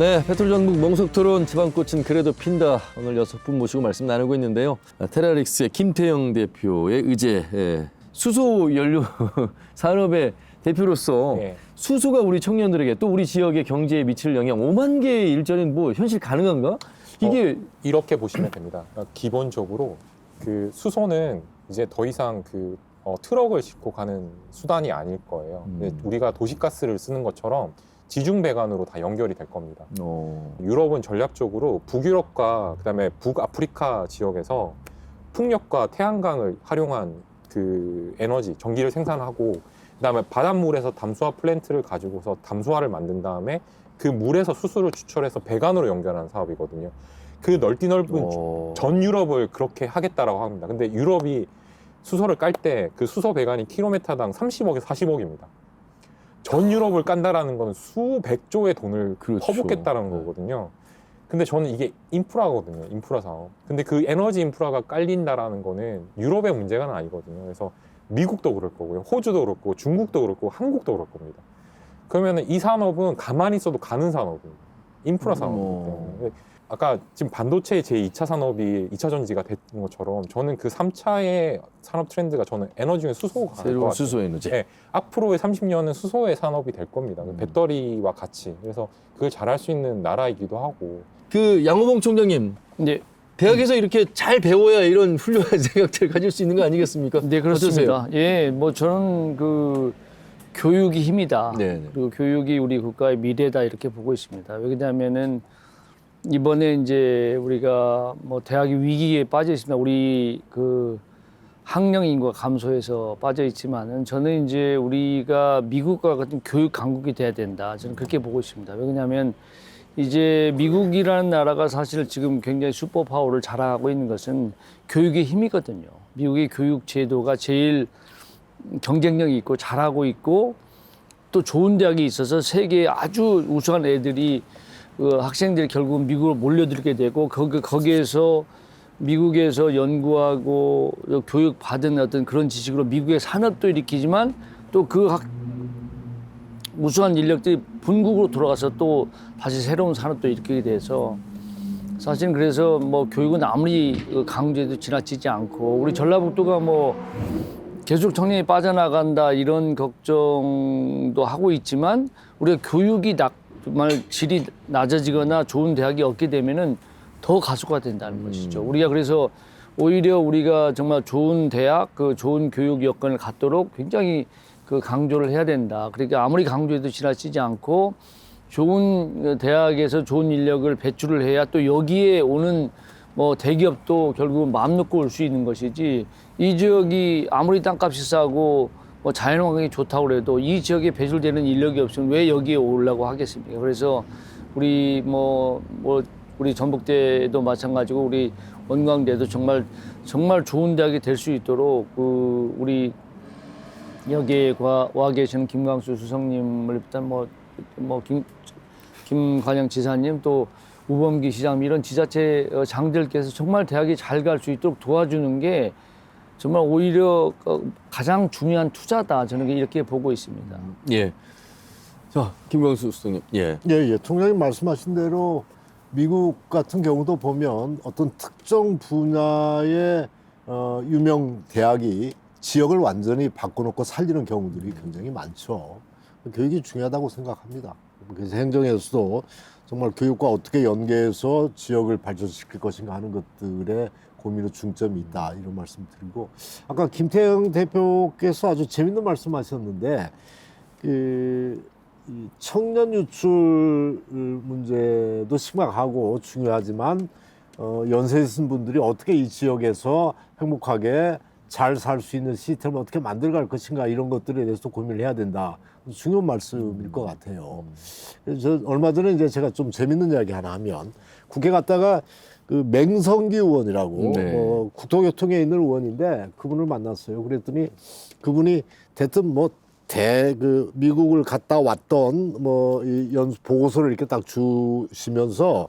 네, 페트롤전국 멍석 토론 지방꽃은 그래도 핀다. 오늘 여섯 분 모시고 말씀 나누고 있는데요. 아, 테라릭스의 김태영 대표의 의제 예, 수소 연료 산업의 대표로서 예. 수소가 우리 청년들에게 또 우리 지역의 경제에 미칠 영향 5만 개의 일자리는 뭐 현실 가능한가? 이게 이렇게 보시면 됩니다. 그러니까 기본적으로 그 수소는 이제 더 이상 그 어, 트럭을 싣고 가는 수단이 아닐 거예요. 음. 우리가 도시가스를 쓰는 것처럼 지중 배관으로 다 연결이 될 겁니다. 어, 유럽은 전략적으로 북유럽과 그다음에 북아프리카 지역에서 풍력과 태양광을 활용한 그 에너지 전기를 생산하고 그다음에 바닷물에서 담수화 플랜트를 가지고서 담수화를 만든 다음에 그 물에서 수소를 추출해서 배관으로 연결하는 사업이거든요. 그 넓디 넓은 어. 전 유럽을 그렇게 하겠다라고 합니다. 근데 유럽이 수소를 깔 때 그 수소 배관이 킬로미터당 30억에서 40억입니다. 전 유럽을 깐다라는 건 수백 조의 돈을 그렇죠. 퍼붓겠다라는 네. 거거든요. 근데 저는 이게 인프라거든요. 인프라 사업. 근데 그 에너지 인프라가 깔린다라는 거는 유럽의 문제가 아니거든요. 그래서 미국도 그럴 거고요. 호주도 그렇고 중국도 그렇고 한국도 그럴 겁니다. 그러면 이 산업은 가만히 있어도 가는 산업입니다. 인프라 산업이기 어. 때문에. 아까 지금 반도체 제2차 산업이 2차 전지가 됐던 것처럼 저는 그 3차의 산업 트렌드가 저는 에너지 중에 수소가 새로운 같아요. 수소 에너지. 네. 앞으로의 30년은 수소의 산업이 될 겁니다. 그 음. 배터리와 같이. 그래서 그걸 잘할 수 있는 나라이기도 하고. 그 양호봉 총장님 네, 대학에서 이렇게 잘 배워야 이런 훌륭한 생각들을 가질 수 있는 거 아니겠습니까? 네 그렇습니다. 예, 뭐 저는 그 교육이 힘이다. 네, 네. 그리고 교육이 우리 국가의 미래다 이렇게 보고 있습니다. 왜냐하면은 이번에 이제 우리가 뭐 대학이 위기에 빠져 있습니다. 우리 그 학령 인구가 감소해서 빠져 있지만은 저는 이제 우리가 미국과 같은 교육 강국이 돼야 된다. 저는 그렇게 보고 있습니다. 왜냐하면 이제 미국이라는 나라가 사실 지금 굉장히 슈퍼 파워를 자랑하고 있는 것은 교육의 힘이거든요. 미국의 교육 제도가 제일 경쟁력이 있고 잘하고 있고 또 좋은 대학이 있어서 세계에 아주 우수한 애들이 그 학생들이 결국은 미국으로 몰려들게 되고 거기 거기에서 미국에서 연구하고 교육 받은 어떤 그런 지식으로 미국의 산업도 일으키지만 또 그 학 우수한 인력들이 본국으로 돌아가서 또 다시 새로운 산업도 일으키게 돼서 사실은 그래서 뭐 교육은 아무리 강조해도 지나치지 않고 우리 전라북도가 뭐 계속 청년이 빠져나간다 이런 걱정도 하고 있지만 우리가 교육이 낙, 정말 질이 낮아지거나 좋은 대학이 없게 되면은 더 가속화 된다는 것이죠. 우리가 그래서 오히려 우리가 정말 좋은 대학, 그 좋은 교육 여건을 갖도록 굉장히 그 강조를 해야 된다. 그러니까 아무리 강조해도 지나치지 않고 좋은 대학에서 좋은 인력을 배출을 해야 또 여기에 오는 뭐 대기업도 결국은 마음 놓고 올 수 있는 것이지 이 지역이 아무리 땅값이 싸고 뭐 자연 환경이 좋다고 그래도 이 지역에 배출되는 인력이 없으면 왜 여기에 오려고 하겠습니까? 그래서 우리 뭐, 뭐 우리 전북대도 마찬가지고 우리 원광대도 정말 정말 좋은 대학이 될 수 있도록 그 우리 여기에 와, 와 계시는 김광수 수석님을 일단 뭐뭐 김 김관영 지사님 또 우범기 시장 이런 지자체 어, 장들께서 정말 대학이 잘 갈 수 있도록 도와주는 게 정말 오히려 어, 가장 중요한 투자다 저는 이렇게 보고 있습니다. 예. 자, 김광수 수석님. 예. 예, 예. 총장님 말씀하신 대로 미국 같은 경우도 보면 어떤 특정 분야의 어, 유명 대학이 지역을 완전히 바꿔놓고 살리는 경우들이 굉장히 많죠. 교육이 중요하다고 생각합니다. 그래서 행정에서도 정말 교육과 어떻게 연계해서 지역을 발전시킬 것인가 하는 것들에 고민의 중점이 있다 이런 말씀 드리고 아까 김태형 대표께서 아주 재밌는 말씀하셨는데 그이 청년 유출 문제도 심각하고 중요하지만 어, 연세 있으신 분들이 어떻게 이 지역에서 행복하게 잘 살 수 있는 시스템을 어떻게 만들어갈 것인가 이런 것들에 대해서 고민을 해야 된다. 중요한 말씀일 것 같아요. 그래서 저 얼마 전에 이제 제가 좀 재밌는 이야기 하나 하면 국회 갔다가 그 맹성기 의원이라고 네. 어, 국토교통에 있는 의원인데 그분을 만났어요. 그랬더니 그분이 대뜸 뭐 대 그 미국을 갔다 왔던 뭐 이 연수 보고서를 이렇게 딱 주시면서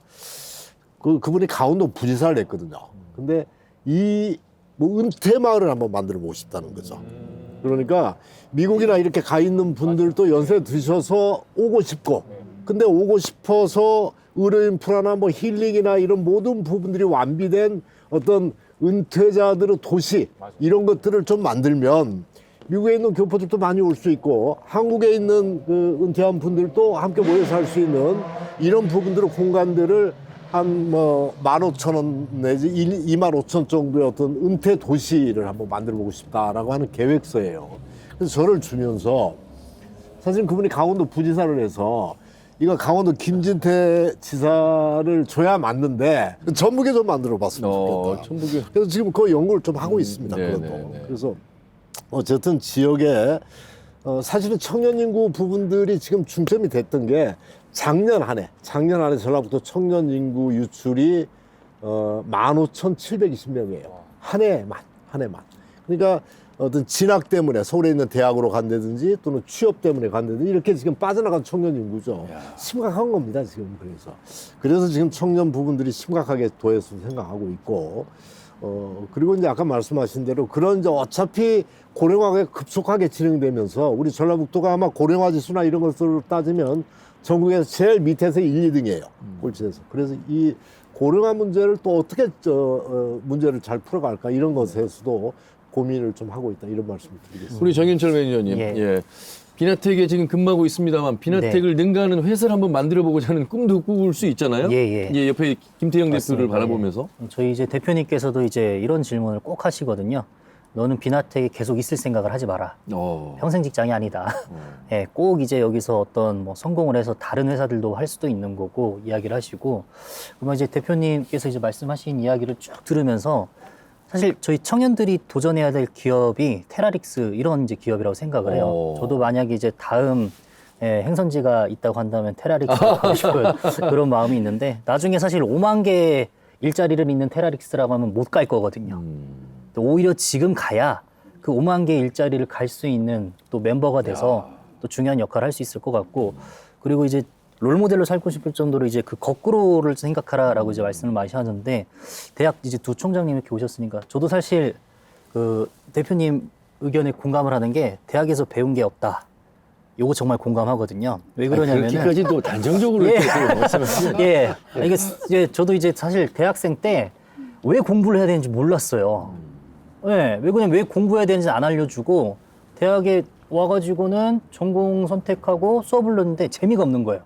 그 그분이 강원도 부지사를 했거든요. 근데 이 뭐 은퇴 마을을 한번 만들어 보고 싶다는 거죠. 그러니까 미국이나 이렇게 가 있는 분들도 연세 드셔서 오고 싶고 근데 오고 싶어서 의료 인프라나 뭐 힐링이나 이런 모든 부분들이 완비된 어떤 은퇴자들의 도시 이런 것들을 좀 만들면 미국에 있는 교포들도 많이 올 수 있고 한국에 있는 그 은퇴한 분들도 함께 모여서 할수 있는 이런 부분들의 공간들을 한뭐만 오천 원 내지 이만 오천 정도의 어떤 은퇴 도시를 한번 만들어 보고 싶다라고 하는 계획서예요. 그래서 저를 주면서 사실 그분이 강원도 부지사를 해서 이거 강원도 김진태 지사를 줘야 맞는데 전북에 좀 만들어 봤으면 어, 좋겠다. 천북에 그래서 지금 그 연구를 좀 하고 있습니다. 네, 그것도. 네, 네. 그래서 어쨌든 지역에 어, 사실은 청년 인구 부분들이 지금 중점이 됐던 게 작년 한 해, 작년 한 해 전라북도 청년 인구 유출이 어, 15,720명이에요. 한 해만, 한 해만. 그러니까 어떤 진학 때문에 서울에 있는 대학으로 간다든지 또는 취업 때문에 간다든지 이렇게 지금 빠져나간 청년 인구죠. 심각한 겁니다, 지금 그래서. 그래서 지금 청년 부분들이 심각하게 도에서 생각하고 있고, 어, 그리고 이제 아까 말씀하신 대로 그런 이제 어차피 고령화가 급속하게 진행되면서 우리 전라북도가 아마 고령화 지수나 이런 것을 따지면 전국에서 제일 밑에서 1, 2등이에요. 꼴찌에서. 그래서 이 고령화 문제를 또 어떻게 저, 어, 문제를 잘 풀어갈까 이런 것에서도 고민을 좀 하고 있다 이런 말씀을 드리겠습니다. 우리 정윤철 매니저님, 예. 예. 비나텍에 지금 근무하고 있습니다만 비나텍을 능가하는 회사를 한번 만들어 보고자 하는 꿈도 꾸을 수 있잖아요. 예, 예. 옆에 김태형 대표를 맞습니다. 바라보면서 저희 이제 대표님께서도 이제 이런 질문을 꼭 하시거든요. 너는 비나텍에 계속 있을 생각을 하지 마라. 어. 평생 직장이 아니다. 예, 꼭 이제 여기서 어떤 뭐 성공을 해서 다른 회사들도 할 수도 있는 거고 이야기를 하시고 그러면 이제 대표님께서 이제 말씀하신 이야기를 쭉 들으면서 사실 저희 청년들이 도전해야 될 기업이 테라릭스 이런 이제 기업이라고 생각을 해요. 어. 저도 만약에 이제 다음 예, 행선지가 있다고 한다면 테라릭스가 하고 싶은 그런 마음이 있는데 나중에 사실 5만 개 일자리를 잇는 테라릭스라고 하면 못 갈 거거든요. 음. 또 오히려 지금 가야 그 5만 개 일자리를 갈 수 있는 또 멤버가 돼서 또 중요한 역할을 할 수 있을 것 같고 그리고 이제 롤 모델로 살고 싶을 정도로 이제 그 거꾸로를 생각하라라고 이제 말씀을 많이 하셨는데 대학 이제 두 총장님 이렇게 오셨으니까 저도 사실 그 대표님 의견에 공감을 하는 게 대학에서 배운 게 없다. 요거 정말 공감하거든요. 왜 그러냐면은 그렇게까지 또 단정적으로 예. 예. 이게 예, 저도 이제 사실 대학생 때 왜 공부를 해야 되는지 몰랐어요. 예. 왜 그냥 왜 공부해야 되는지 안 알려주고 대학에 와가지고는 전공 선택하고 수업을 넣는데 재미가 없는 거예요.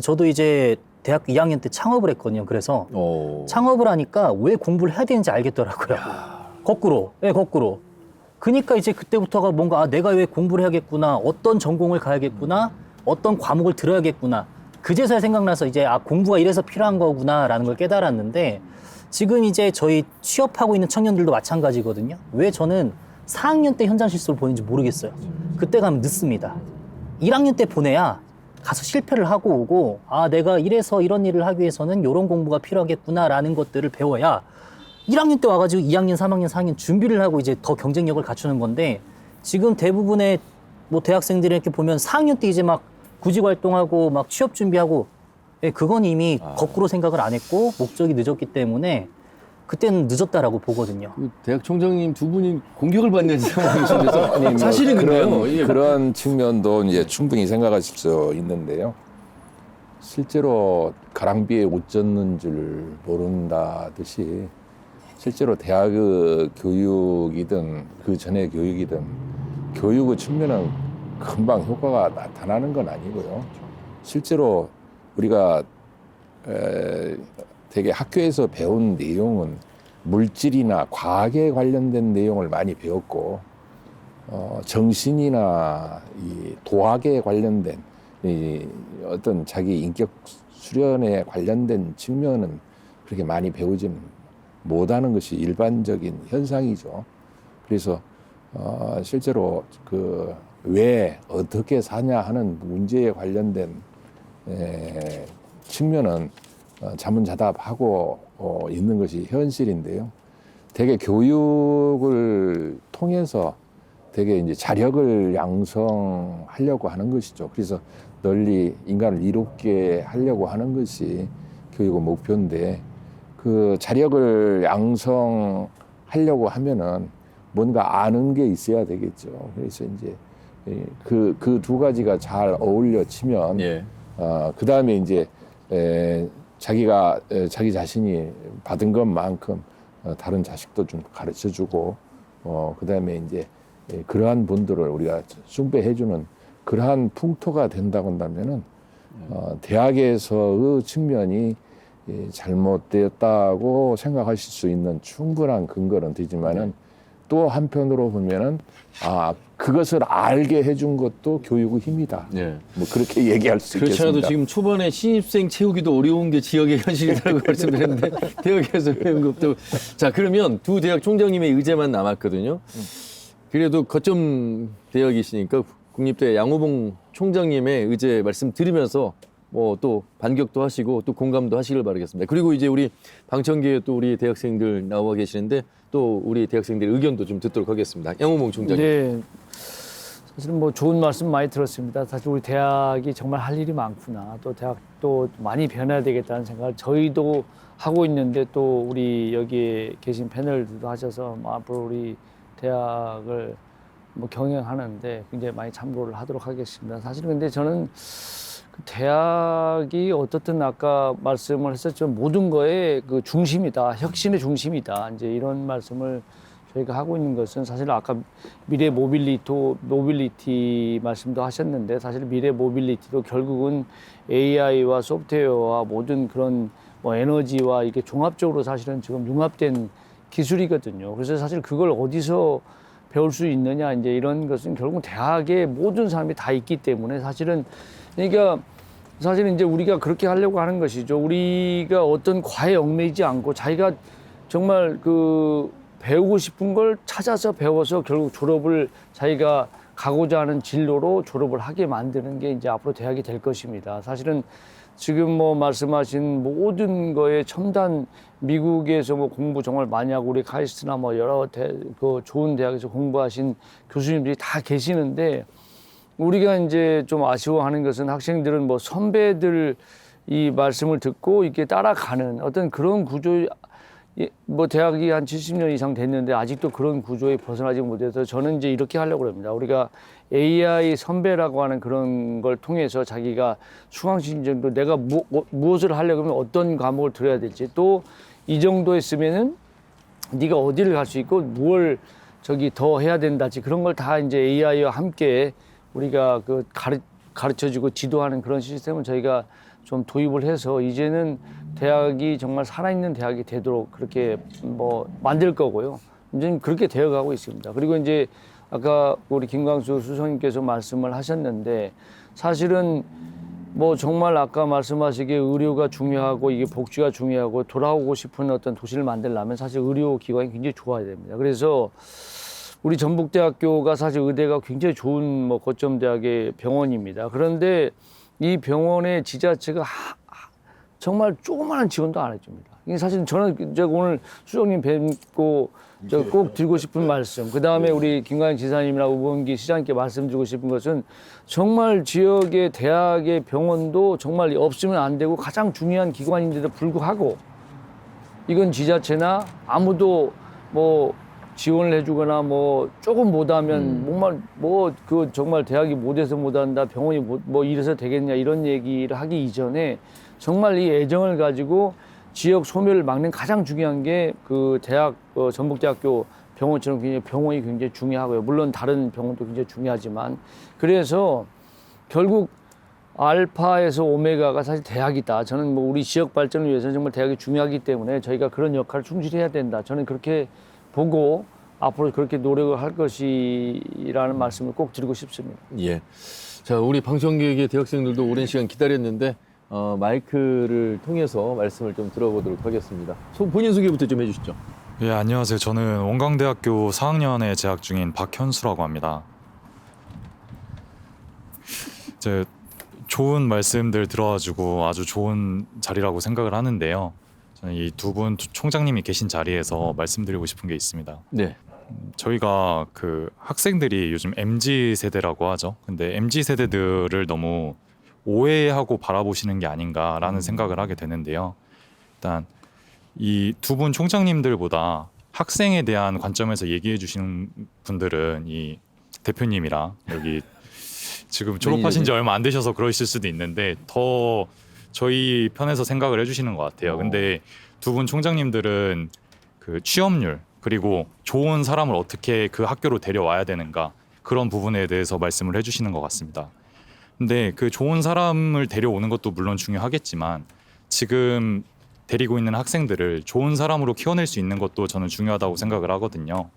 저도 이제 대학교 2학년 때 창업을 했거든요. 그래서 어. 창업을 하니까 왜 공부를 해야 되는지 알겠더라고요. 거꾸로. 예, 거꾸로. 그니까 이제 그때부터가 뭔가 아, 내가 왜 공부를 해야겠구나. 어떤 전공을 가야겠구나. 어떤 과목을 들어야겠구나. 그제서야 생각나서 이제 아, 공부가 이래서 필요한 거구나라는 걸 깨달았는데 지금 이제 저희 취업하고 있는 청년들도 마찬가지거든요. 왜 저는 4학년 때 현장 실습을 보는지 모르겠어요. 그때 가면 늦습니다. 1학년 때 보내야 가서 실패를 하고 오고 아 내가 이래서 이런 일을 하기 위해서는 이런 공부가 필요하겠구나라는 것들을 배워야 1학년 때 와가지고 2학년, 3학년, 4학년 준비를 하고 이제 더 경쟁력을 갖추는 건데 지금 대부분의 뭐 대학생들이 이렇게 보면 4학년 때 이제 막 구직 활동하고 막 취업 준비하고 예, 그건 이미 거꾸로 생각을 안 했고 목적이 늦었기 때문에 그때는 늦었다라고 보거든요. 그 대학 총장님 두 분이 공격을 받는 상황이신데서 아니, 뭐 사실은 그런, 근데요. 예. 그런 측면도 이제 충분히 생각하실 수 있는데요. 실제로 가랑비에 옷 젖는 줄 모른다듯이 실제로 대학의 교육이든 그 전에 교육이든 교육의 측면은 금방 효과가 나타나는 건 아니고요. 실제로 우리가 에, 되게 학교에서 배운 내용은 물질이나 과학에 관련된 내용을 많이 배웠고 어, 정신이나 이 도학에 관련된 이 어떤 자기 인격 수련에 관련된 측면은 그렇게 많이 배우지는 못하는 것이 일반적인 현상이죠. 그래서 어, 실제로 그 왜 어떻게 사냐 하는 문제에 관련된 에, 측면은 어, 자문자답하고 어, 있는 것이 현실인데요. 되게 교육을 통해서 되게 이제 자력을 양성하려고 하는 것이죠. 그래서 널리 인간을 이롭게 하려고 하는 것이 교육의 목표인데 그 자력을 양성하려고 하면은 뭔가 아는 게 있어야 되겠죠. 그래서 이제 그 그 두 가지가 잘 어울려지면 예. 어, 그 다음에 이제 에, 자기가 에, 자기 자신이 받은 것만큼 어, 다른 자식도 좀 가르쳐 주고 어, 그 다음에 이제 에, 그러한 분들을 우리가 숭배해 주는 그러한 풍토가 된다고 한다면은 어, 대학에서의 측면이 예, 잘못되었다고 생각하실 수 있는 충분한 근거는 되지만은 또 한편으로 보면은 아 그것을 알게 해준 것도 교육의 힘이다. 네. 뭐 그렇게 얘기할 수 그렇지 않아도 있겠습니다. 지금 초반에 신입생 채우기도 어려운 게 지역의 현실이라고 말씀드렸는데 대학에서 배운 것도 자 그러면 두 대학 총장님의 의제만 남았거든요. 그래도 거점 대학이시니까 국립대 양호봉 총장님의 의제 말씀 드리면서 뭐 또 반격도 하시고 또 공감도 하시길 바라겠습니다. 그리고 이제 우리 방청계에 또 우리 대학생들 나와 계시는데 또 우리 대학생들 의견도 좀 듣도록 하겠습니다. 양호봉 총장님. 네. 사실은 뭐 좋은 말씀 많이 들었습니다. 사실 우리 대학이 정말 할 일이 많구나. 또 대학도 많이 변해야 되겠다는 생각을 저희도 하고 있는데 또 우리 여기에 계신 패널들도 하셔서 뭐 앞으로 우리 대학을 뭐 경영하는데 굉장히 많이 참고를 하도록 하겠습니다. 사실은 근데 저는 그 대학이 어떻든 아까 말씀을 했었지만 모든 거의 그 중심이다. 혁신의 중심이다. 이제 이런 말씀을 저희가 하고 있는 것은 사실 아까 미래 모빌리티, 모빌리티 말씀도 하셨는데 사실 미래 모빌리티도 결국은 AI와 소프트웨어와 모든 그런 뭐 에너지와 이게 종합적으로 사실은 지금 융합된 기술이거든요. 그래서 사실 그걸 어디서 배울 수 있느냐 이제 이런 것은 결국 대학에 모든 사람이 다 있기 때문에 사실은 그러니까 사실은 이제 우리가 그렇게 하려고 하는 것이죠. 우리가 어떤 과에 얽매이지 않고 자기가 정말 그 배우고 싶은 걸 찾아서 배워서 결국 졸업을 자기가 가고자 하는 진로로 졸업을 하게 만드는 게 이제 앞으로 대학이 될 것입니다. 사실은 지금 뭐 말씀하신 모든 거에 첨단 미국에서 뭐 공부 정말 많이 하고 우리 카이스트나 뭐 여러 대, 그 좋은 대학에서 공부하신 교수님들이 다 계시는데 우리가 이제 좀 아쉬워하는 것은 학생들은 뭐 선배들 이 말씀을 듣고 이렇게 따라가는 어떤 그런 구조 예, 뭐 대학이 한 70년 이상 됐는데 아직도 그런 구조에 벗어나지 못해서 저는 이제 이렇게 하려고 합니다. 우리가 AI 선배라고 하는 그런 걸 통해서 자기가 수강신 정도 내가 무, 뭐- 무엇을 하려고 하면 어떤 과목을 들어야 될지 또 이 정도 했으면은 네가 어디를 갈 수 있고 뭘 저기 더 해야 된다지 그런 걸 다 이제 AI와 함께 우리가 그 가르, 가르쳐주고 지도하는 그런 시스템을 저희가 좀 도입을 해서 이제는 대학이 정말 살아있는 대학이 되도록 그렇게 뭐 만들 거고요. 이제는 그렇게 되어가고 있습니다. 그리고 이제 아까 우리 김광수 수석님께서 말씀을 하셨는데 사실은 뭐 정말 아까 말씀하시기에 의료가 중요하고 이게 복지가 중요하고 돌아오고 싶은 어떤 도시를 만들려면 사실 의료 기관이 굉장히 좋아야 됩니다. 그래서 우리 전북대학교가 사실 의대가 굉장히 좋은 뭐 거점 대학의 병원입니다. 그런데 이 병원의 지자체가 하- 하- 정말 조그마한 지원도 안 해줍니다. 이게 사실 저는 제가 오늘 수석님 뵙고 저꼭 드리고 싶은 말씀. 그 다음에 우리 김광현 지사님이나 우범기 시장님께 말씀드리고 싶은 것은 정말 지역의 대학의 병원도 정말 없으면 안 되고 가장 중요한 기관인데도 불구하고 이건 지자체나 아무도 뭐 지원을 해주거나 뭐 조금 못하면 정말 뭐 그 정말 대학이 못해서 못한다 병원이 못, 뭐 이래서 되겠냐 이런 얘기를 하기 이전에 정말 이 애정을 가지고 지역 소멸을 막는 가장 중요한 게 그 대학 어, 전북대학교 병원처럼 굉장히 병원이 굉장히 중요하고요 물론 다른 병원도 굉장히 중요하지만 그래서 결국 알파에서 오메가가 사실 대학이다. 저는 뭐 우리 지역 발전을 위해서 정말 대학이 중요하기 때문에 저희가 그런 역할을 충실히 해야 된다. 저는 그렇게 보고 앞으로 그렇게 노력을 할 것이라는 말씀을 꼭 드리고 싶습니다. 예. 자, 우리 방청객의 대학생들도 오랜 시간 기다렸는데 어, 마이크를 통해서 말씀을 좀 들어보도록 하겠습니다. 소, 본인 소개부터 좀 해주시죠. 예, 안녕하세요. 저는 원광대학교 4학년에 재학 중인 박현수라고 합니다. 이제 좋은 말씀들 들어가지고 아주 좋은 자리라고 생각을 하는데요. 저는 이 두 분 총장님이 계신 자리에서 말씀드리고 싶은 게 있습니다. 네. 저희가 그 학생들이 요즘 MZ 세대라고 하죠. 근데 MZ 세대들을 너무 오해하고 바라보시는 게 아닌가라는 생각을 하게 되는데요. 일단 이 두 분 총장님들보다 학생에 대한 관점에서 얘기해 주시는 분들은 이 대표님이랑 여기 지금 졸업하신 지 얼마 안 되셔서 그러실 수도 있는데 더 저희 편에서 생각을 해주시는 것 같아요. 근데 두 분 총장님들은 그 취업률 그리고 좋은 사람을 어떻게 그 학교로 데려와야 되는가 그런 부분에 대해서 말씀을 해주시는 것 같습니다. 근데 그 좋은 사람을 데려오는 것도 물론 중요하겠지만 지금 데리고 있는 학생들을 좋은 사람으로 키워낼 수 있는 것도 저는 중요하다고 생각을 하거든요.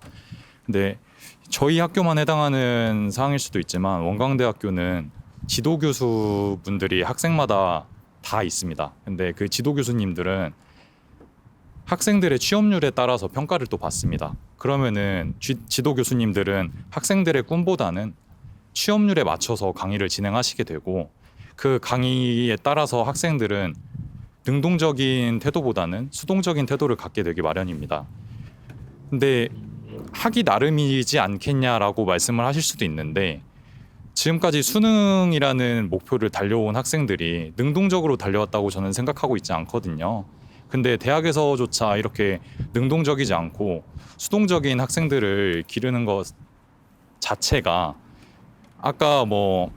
근데 저희 학교만 해당하는 사항일 수도 있지만 원광대학교는 지도 교수분들이 학생마다 다 있습니다. 근데 그 지도 교수님들은 학생들의 취업률에 따라서 평가를 또 받습니다. 그러면은 쥐- 지도 교수님들은 학생들의 꿈보다는 취업률에 맞춰서 강의를 진행하시게 되고 그 강의에 따라서 학생들은 능동적인 태도보다는 수동적인 태도를 갖게 되기 마련입니다. 근데 하기 나름이지 않겠냐라고 말씀을 하실 수도 있는데 지금까지 수능이라는 목표를 달려온 학생들이 능동적으로 달려왔다고 저는 생각하고 있지 않거든요. 근데 대학에서조차 이렇게 능동적이지 않고 수동적인 학생들을 기르는 것 자체가 아까 뭐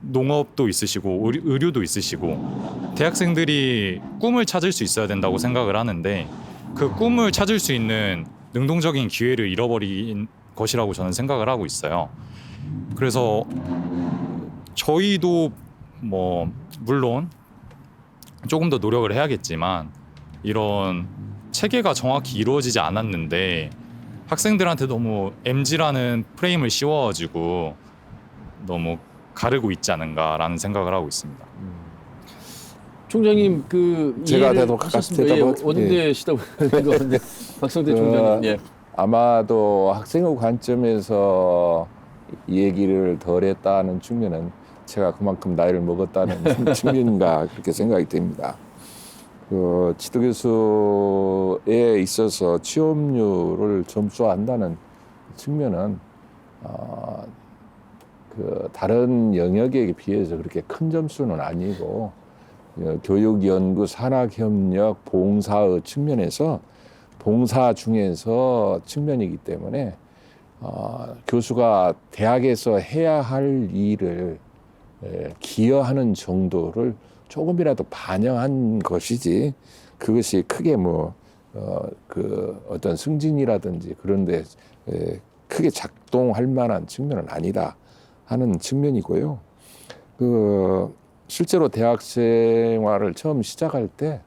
농업도 있으시고 의료도 있으시고 대학생들이 꿈을 찾을 수 있어야 된다고 생각을 하는데 그 꿈을 찾을 수 있는 능동적인 기회를 잃어버린 것이라고 저는 생각을 하고 있어요. 그래서 저희도 뭐 물론 조금 더 노력을 해야겠지만 이런 체계가 정확히 이루어지지 않았는데 학생들한테 너무 MG라는 프레임을 씌워가지고 너무 가르고 있지 않은가라는 생각을 하고 있습니다. 총장님 그 제가 대답 하셨습니다. 예, 대답을- 원대시다 보는데 박성대 그- 총장님. 예. 아마도 학생의 관점에서 이 얘기를 덜 했다는 측면은 제가 그만큼 나이를 먹었다는 측면인가 그렇게 생각이 됩니다. 그 지도 교수에 있어서 취업률을 점수한다는 측면은 어, 그 다른 영역에 비해서 그렇게 큰 점수는 아니고 어, 교육 연구 산학 협력 봉사의 측면에서 봉사 중에서 측면이기 때문에 어, 교수가 대학에서 해야 할 일을 에, 기여하는 정도를 조금이라도 반영한 것이지 그것이 크게 뭐 어, 그 어떤 승진이라든지 그런데 에, 크게 작동할 만한 측면은 아니다 하는 측면이고요. 그 실제로 대학 생활을 처음 시작할 때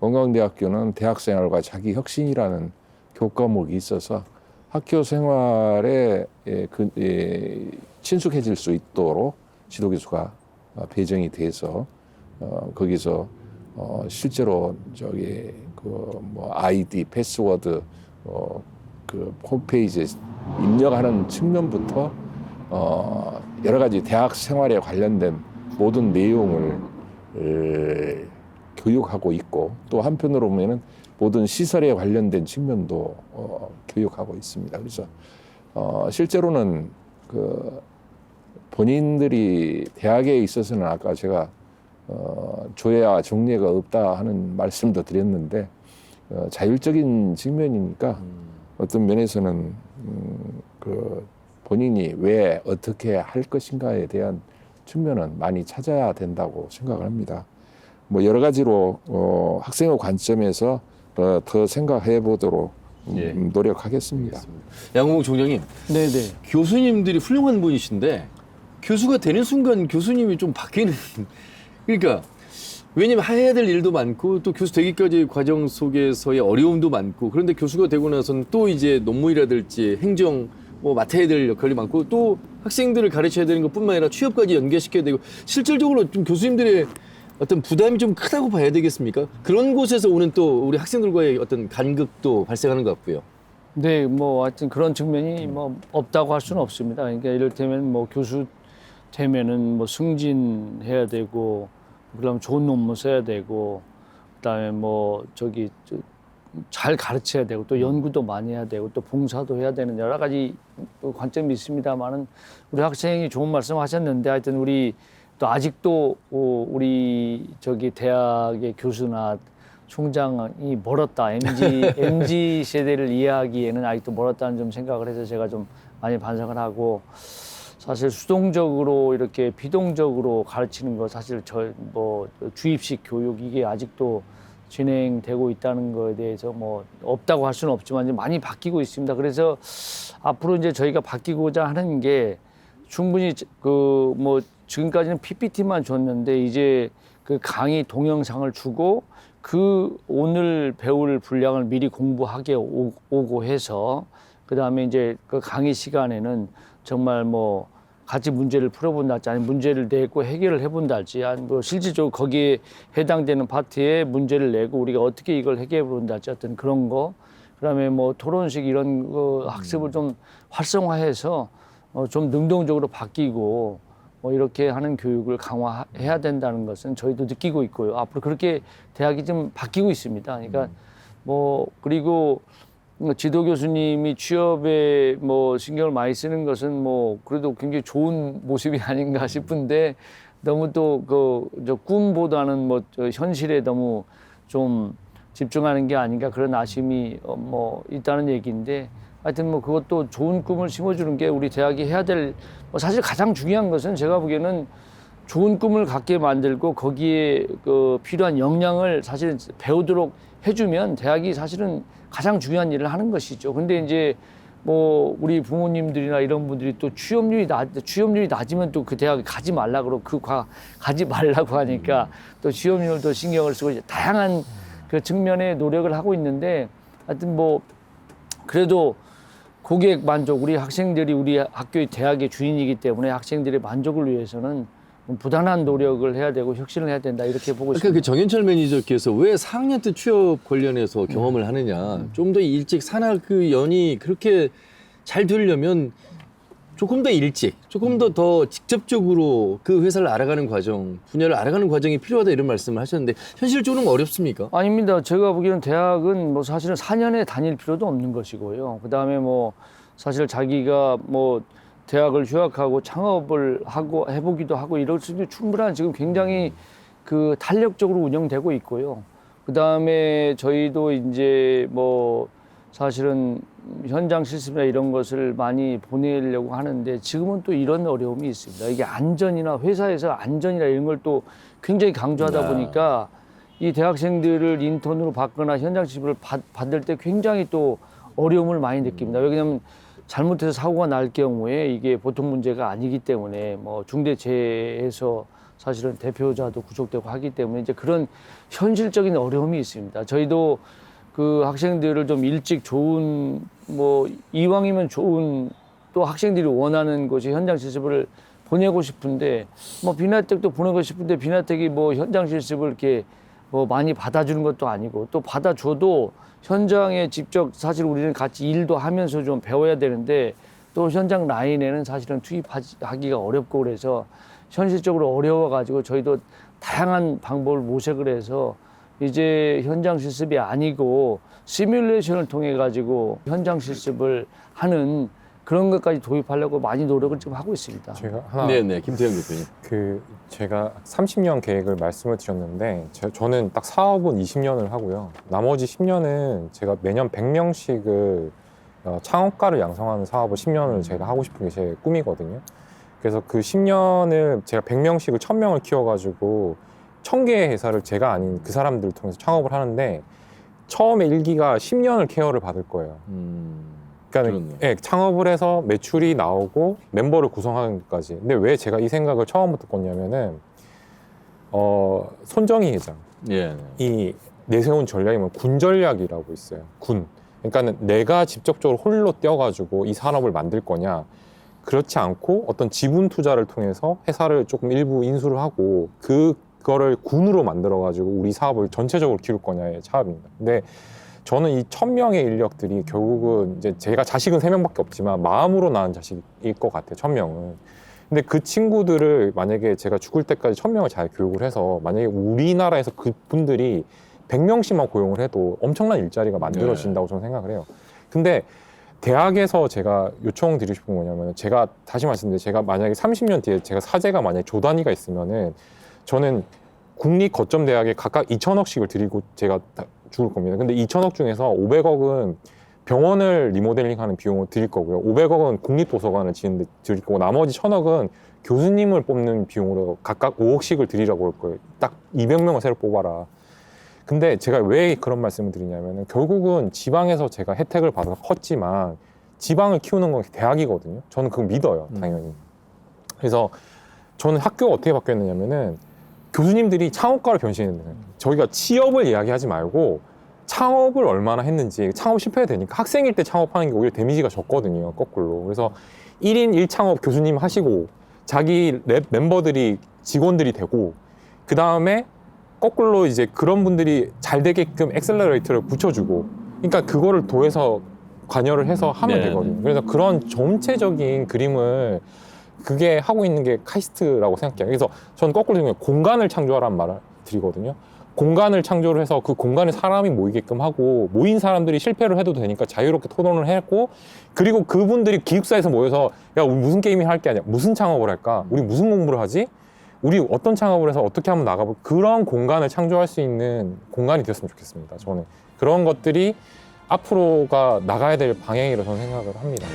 원광대학교는 대학생활과 자기 혁신이라는 교과목이 있어서 학교 생활에 예, 그, 예, 친숙해질 수 있도록 지도교수가 어, 배정이 돼서 어, 거기서 어, 실제로 저기 그뭐 아이디 패스워드 어, 그 홈페이지에 입력하는 측면부터 어, 여러 가지 대학 생활에 관련된 모든 내용을 에, 교육하고 있고 또 한편으로 보면은 모든 시설에 관련된 측면도 어, 교육하고 있습니다. 그래서 어, 실제로는 그 본인들이 대학에 있어서는 아까 제가 어, 조회와 정례가 없다 하는 말씀도 드렸는데 어, 자율적인 측면이니까 어떤 면에서는 음, 그 본인이 왜 어떻게 할 것인가에 대한 측면은 많이 찾아야 된다고 생각을 합니다. 뭐 여러 가지로 어, 학생의 관점에서 어, 더 생각해 보도록 음, 예. 노력하겠습니다. 양홍국 총장님 네네. 교수님들이 훌륭한 분이신데 교수가 되는 순간 교수님이 좀 바뀌는 그러니까 왜냐면 해야 될 일도 많고 또 교수 되기까지 과정 속에서의 어려움도 많고 그런데 교수가 되고 나서는 또 이제 논문이라든지 행정 뭐 맡아야 될 역할이 많고 또 학생들을 가르쳐야 되는 것뿐만 아니라 취업까지 연계시켜야 되고 실질적으로 좀 교수님들의 어떤 부담이 좀 크다고 봐야 되겠습니까? 그런 곳에서 오는 또 우리 학생들과의 어떤 간극도 발생하는 것 같고요. 네, 뭐 하여튼 그런 측면이 뭐 없다고 할 수는 없습니다. 그러니까 이를테면 뭐 교수 되면은 뭐 승진해야 되고 그다음 좋은 논문 써야 되고 그다음에 뭐 저기 저잘 가르쳐야 되고 또 연구도 많이 해야 되고 또 봉사도 해야 되는 여러 가지 또 관점이 있습니다만은 우리 학생이 좋은 말씀 하셨는데 하여튼 우리 또 아직도 어, 우리 저기 대학의 교수나 총장이 멀었다. MZ MZ 세대를 이해하기에는 아직도 멀었다는 좀 생각을 해서 제가 좀 많이 반성을 하고 사실 수동적으로 이렇게 비동적으로 가르치는 거 사실 저 뭐 주입식 교육 이게 아직도 진행되고 있다는 거에 대해서 뭐 없다고 할 수는 없지만 이제 많이 바뀌고 있습니다. 그래서 앞으로 이제 저희가 바뀌고자 하는 게 충분히 그 뭐 지금까지는 PPT만 줬는데 이제 그 강의 동영상을 주고 그 오늘 배울 분량을 미리 공부하게 오- 오고 해서 그 다음에 이제 그 강의 시간에는 정말 뭐 같이 문제를 풀어본달지 아니면 문제를 내고 해결을 해본달지 아니면 뭐 실질적으로 거기에 해당되는 파트에 문제를 내고 우리가 어떻게 이걸 해결해 본달지 어떤 그런 거. 그다음에 뭐 토론식 이런 거 학습을 좀 활성화해서 어, 좀 능동적으로 바뀌고 뭐 이렇게 하는 교육을 강화해야 된다는 것은 저희도 느끼고 있고요. 앞으로 그렇게 대학이 좀 바뀌고 있습니다. 그러니까 뭐 그리고 지도 교수님이 취업에 뭐 신경을 많이 쓰는 것은 뭐 그래도 굉장히 좋은 모습이 아닌가 싶은데 너무 또 그 저 꿈보다는 뭐 저 현실에 너무 좀 집중하는 게 아닌가 그런 아쉬움이 어, 뭐 있다는 얘기인데 하여튼 뭐 그것도 좋은 꿈을 심어주는 게 우리 대학이 해야 될 뭐 사실 가장 중요한 것은 제가 보기에는 좋은 꿈을 갖게 만들고 거기에 그 필요한 역량을 사실 배우도록 해주면 대학이 사실은 가장 중요한 일을 하는 것이죠. 근데 이제 뭐 우리 부모님들이나 이런 분들이 또 취업률이 낮 취업률이 낮으면 또 그 대학에 가지 말라 그러고 그과 가지 말라고 하니까 또 취업률도 신경을 쓰고 이제 다양한 그 측면의 노력을 하고 있는데 하여튼 뭐 그래도 고객 만족 우리 학생들이 우리 학교의 대학의 주인이기 때문에 학생들의 만족을 위해서는 부단한 노력을 해야 되고 혁신을 해야 된다 이렇게 보고 그러니까 있습니다. 그 정현철 매니저께서 왜 4학년 때 취업 관련해서 경험을 하느냐. 좀 더 일찍 산학 그 연이 그렇게 잘 되려면 조금 더 일찍, 조금 더 더 직접적으로 그 회사를 알아가는 과정, 분야를 알아가는 과정이 필요하다 이런 말씀을 하셨는데 현실적으로는 어렵습니까? 아닙니다. 제가 보기에는 대학은 뭐 사실은 4년에 다닐 필요도 없는 것이고요. 그 다음에 뭐 사실 자기가 뭐 대학을 휴학하고 창업을 하고 해보기도 하고 이럴 수 있는 충분한 지금 굉장히 그 탄력적으로 운영되고 있고요. 그 다음에 저희도 이제 뭐 사실은 현장 실습이나 이런 것을 많이 보내려고 하는데 지금은 또 이런 어려움이 있습니다. 이게 안전이나 회사에서 안전이나 이런 걸 또 굉장히 강조하다 보니까 이 대학생들을 인턴으로 받거나 현장 실습을 받, 받을 때 굉장히 또 어려움을 많이 느낍니다. 왜냐하면 잘못해서 사고가 날 경우에 이게 보통 문제가 아니기 때문에 뭐 중대재해에서 사실은 대표자도 구속되고 하기 때문에 이제 그런 현실적인 어려움이 있습니다. 저희도 그 학생들을 좀 일찍 좋은 뭐 이왕이면 좋은 또 학생들이 원하는 곳이 현장 실습을 보내고 싶은데 뭐 비나텍도 보내고 싶은데 비나텍이 뭐 현장 실습을 이렇게 뭐 많이 받아주는 것도 아니고 또 받아줘도 현장에 직접 사실 우리는 같이 일도 하면서 좀 배워야 되는데 또 현장 라인에는 사실은 투입하기가 어렵고 그래서 현실적으로 어려워가지고 저희도 다양한 방법을 모색을 해서 이제 현장 실습이 아니고 시뮬레이션을 통해 가지고 현장 실습을 하는 그런 것까지 도입하려고 많이 노력을 지금 하고 있습니다. 제가 하나 네네, 김태형 대표님. 그 제가 30년 계획을 말씀을 드렸는데 제- 저는 딱 사업은 20년을 하고요. 나머지 10년은 제가 매년 100명씩을 어, 창업가를 양성하는 사업을 10년을 제가 하고 싶은 게 제 꿈이거든요. 그래서 그 10년을 제가 100명씩을 1000명을 키워가지고 1000개의 회사를 제가 아닌 그 사람들을 통해서 창업을 하는데 처음에 일기가 10년을 케어를 받을 거예요. 음, 그러니까 그렇네요. 예, 창업을 해서 매출이 나오고 멤버를 구성하는 것까지. 근데 왜 제가 이 생각을 처음부터 꿨냐면은 어 손정희 회장 예. 이 내세운 전략이 뭐 군 전략이라고 있어요. 군. 그러니까는 내가 직접적으로 홀로 뛰어가지고 이 산업을 만들 거냐. 그렇지 않고 어떤 지분 투자를 통해서 회사를 조금 일부 인수를 하고 그 그거를 군으로 만들어가지고 우리 사업을 전체적으로 키울 거냐의 차이입니다. 근데 저는 이 천 명의 인력들이 결국은 이제 제가 자식은 세 명밖에 없지만 마음으로 낳은 자식일 것 같아요. 천 명은. 근데 그 친구들을 만약에 제가 죽을 때까지 천 명을 잘 교육을 해서 만약에 우리나라에서 그 분들이 백 명씩만 고용을 해도 엄청난 일자리가 만들어진다고 저는 생각을 해요. 근데 대학에서 제가 요청드리고 싶은 건 뭐냐면 제가 다시 말씀드리면 제가 만약에 30년 뒤에 제가 사제가 만약에 조단위가 있으면은 저는 국립 거점 대학에 각각 2천억씩을 드리고 제가 다 죽을 겁니다. 근데 2천억 중에서 500억은 병원을 리모델링하는 비용을 드릴 거고요. 500억은 국립도서관을 지는데 드릴 거고 나머지 1000억은 교수님을 뽑는 비용으로 각각 5억씩을 드리라고 할 거예요. 딱 200명을 새로 뽑아라. 근데 제가 왜 그런 말씀을 드리냐면은 결국은 지방에서 제가 혜택을 받아서 컸지만 지방을 키우는 건 대학이거든요. 저는 그거 믿어요, 당연히. 그래서 저는 학교가 어떻게 바뀌었느냐면은 교수님들이 창업가로 변신했는 거예요. 저희가 취업을 이야기하지 말고 창업을 얼마나 했는지 창업 실패가 되니까 학생일 때 창업하는 게 오히려 데미지가 적거든요. 거꾸로. 그래서 1인 1창업 교수님 하시고 자기 랩 멤버들이 직원들이 되고 그 다음에 거꾸로 이제 그런 분들이 잘 되게끔 엑셀러레이터를 붙여주고 그러니까 그거를 도해서 관여를 해서 하면 네, 되거든요. 그래서 그런 전체적인 그림을 그게 하고 있는 게 카이스트라고 생각해요. 그래서 저는 거꾸로 생각해요. 공간을 창조하라는 말을 드리거든요. 공간을 창조를 해서 그 공간에 사람이 모이게끔 하고 모인 사람들이 실패를 해도 되니까 자유롭게 토론을 했고 그리고 그분들이 기숙사에서 모여서 야 우리 무슨 게임을 할게 아니야 무슨 창업을 할까 우리 무슨 공부를 하지 우리 어떤 창업을 해서 어떻게 하면 나가볼 그런 공간을 창조할 수 있는 공간이 되었으면 좋겠습니다 저는 그런 것들이 앞으로가 나가야 될 방향이라고 저는 생각을 합니다.